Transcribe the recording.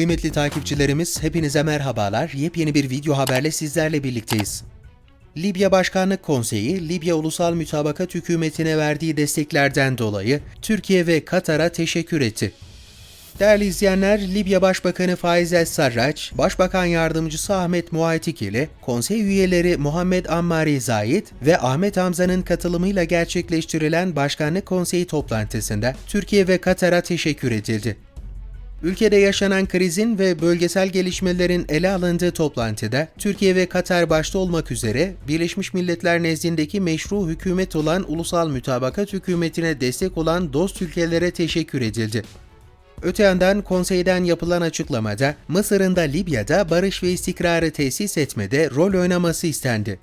Kıymetli takipçilerimiz hepinize merhabalar. Yepyeni bir video haberle sizlerle birlikteyiz. Libya Başkanlık Konseyi, Libya Ulusal Mütabakat Hükümeti'ne verdiği desteklerden dolayı Türkiye ve Katar'a teşekkür etti. Değerli izleyenler, Libya Başbakanı Faiz El-Sarraç, Başbakan Yardımcısı Ahmet Muaytik ile konsey üyeleri Muhammed Ammari Zayid ve Ahmet Hamza'nın katılımıyla gerçekleştirilen Başkanlık Konseyi toplantısında Türkiye ve Katar'a teşekkür edildi. Ülkede yaşanan krizin ve bölgesel gelişmelerin ele alındığı toplantıda Türkiye ve Katar başta olmak üzere Birleşmiş Milletler nezdindeki meşru hükümet olan Ulusal Mütabakat Hükümeti'ne destek olan dost ülkelere teşekkür edildi. Öte yandan konseyden yapılan açıklamada Mısır'ın da Libya'da barış ve istikrarı tesis etmede rol oynaması istendi.